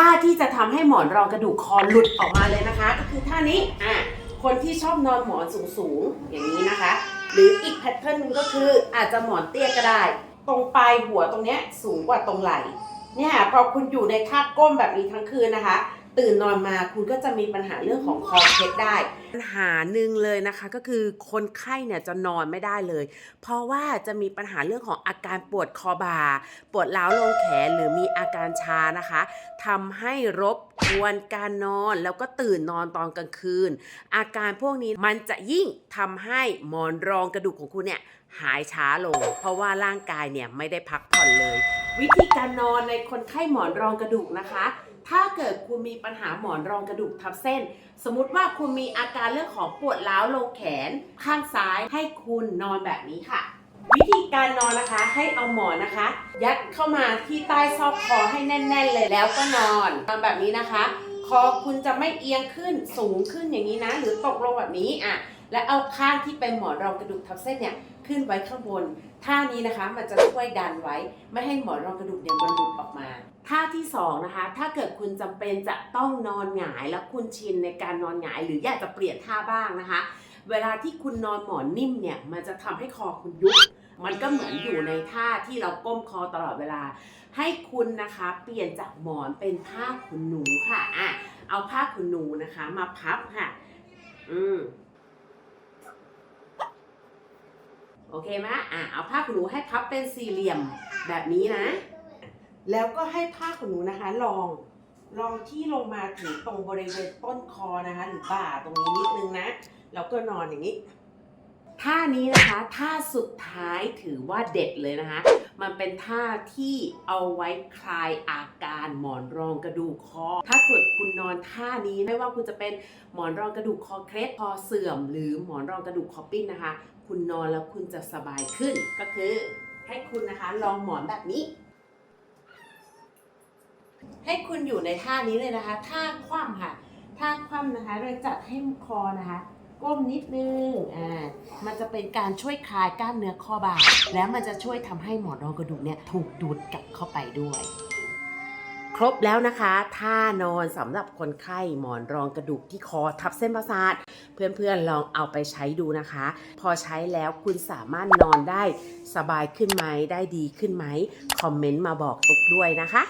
ท่าที่จะทำให้หมอนรองกระดูกคอหลุดออกมาเลยนะคะ ก็คือท่านี้อะคนที่ชอบนอนหมอนสูงๆอย่างนี้นะคะ หรืออีกแพทเทิร์นหนึงก็คืออาจจะหมอนเตี้ยก็ได้ ตรงปลายหัวตรงเนี้ยสูงกว่าตรงไหล่เนี่ยพอคุณอยู่ในท่าก้มแบบนี้ทั้งคืนนะคะ ตื่นนอนมาคุณก็จะมีปัญหาเรื่องของคอเคล็ดได้ ปัญหาหนึ่งเลยนะคะก็คือคนไข้เนี่ยจะนอนไม่ได้เลย เพราะว่าจะมีปัญหาเรื่องของอาการปวดคอบ่าปวดร้าวลงแขนหรือมีอาการชานะคะทำให้รบกวนการนอนแล้วก็ตื่นนอนตอนกลางคืน อาการพวกนี้มันจะยิ่งทำให้หมอนรองกระดูกของคุณเนี่ยหายช้าลง เพราะว่าร่างกายเนี่ยไม่ได้พักผ่อนเลย วิธีการนอนในคนไข้หมอนรองกระดูกนะคะถ้าเกิดคุณมีปัญหาหมอนรองกระดูกทับเส้น สมมติว่าคุณมีอาการเรื่องของปวดร้าวลงแขนข้างซ้าย ให้คุณนอนแบบนี้ค่ะ วิธีการนอนนะคะ ให้เอาหมอนนะคะ ยัดเข้ามาที่ใต้ซอกคอให้แน่น ๆ เลยแล้วก็นอนนอนแบบนี้นะคะ คอคุณจะไม่เอียงขึ้นสูงขึ้นอย่างนี้นะ หรือตกลงแบบนี้อะ และเอาข้างที่เป็นหมอนรองกระดูกทับเส้นเนี่ยขึ้นไว้ข้างบน ท่านี้นะคะมันจะช่วยดันไว้ ไม่ให้หมอนรองกระดูกเนี่ยมันหลุดออกมา ท่าที่สองนะคะ ถ้าเกิดคุณจำเป็นจะต้องนอนหงายแล้วคุณชินในการนอนหงาย หรืออยากจะเปลี่ยนท่าบ้างนะคะ เวลาที่คุณนอนหมอนนิ่มเนี่ยมันจะทำให้คอคุณยุบมันก็เหมือนอยู่ในท่าที่เราก้มคอตลอดเวลา ให้คุณนะคะเปลี่ยนจากหมอนเป็นผ้าขนหนูค่ะอะเอาผ้าขนหนูนะคะ มาพับค่ะ อืม โอเคไหมอะเอาผ้าขนหนูให้พับเป็นสี่เหลี่ยมแบบนี้นะ แล้วก็ให้ผ้าขนหนูนะคะลองลองที่ลงมาถึงตรงบริเวณต้นคอนะคะ หรือบ่าตรงนี้นิดนึงนะ แล้วก็นอนอย่างนี้ ท่านี้นะคะท่าสุดท้ายถือว่าเด็ดเลยนะคะ มันเป็นท่าที่เอาไว้คลายอาการหมอนรองกระดูกคอ ถ้าเกิดคุณนอนท่านี้ไม่ว่าคุณจะเป็นหมอนรองกระดูกคอเคล็ดคอเสื่อม หรือหมอนรองกระดูกคอปิ้นนะคะ คุณนอนแล้วคุณจะสบายขึ้นก็คือ ให้คุณนะคะลองหมอนแบบนี้ ให้คุณอยู่ในท่านี้เลยนะคะท่าคว่ำค่ะท่าคว่ำนะคะโดยจัดให้คอนะคะ ก้มนิดนึง อ่า มันจะเป็นการช่วยคลายกล้ามเนื้อข้อบ่า และมันจะช่วยทำให้หมอนรองกระดูกเนี่ยถูกดูดกลับเข้าไปด้วย ครบแล้วนะคะท่านอนสำหรับคนไข้หมอนรองกระดูกที่คอทับเส้นประสาท เพื่อนๆลองเอาไปใช้ดูนะคะ พอใช้แล้วคุณสามารถนอนได้สบายขึ้นไหมได้ดีขึ้นไหมคอมเมนต์มาบอกตุกด้วยนะคะ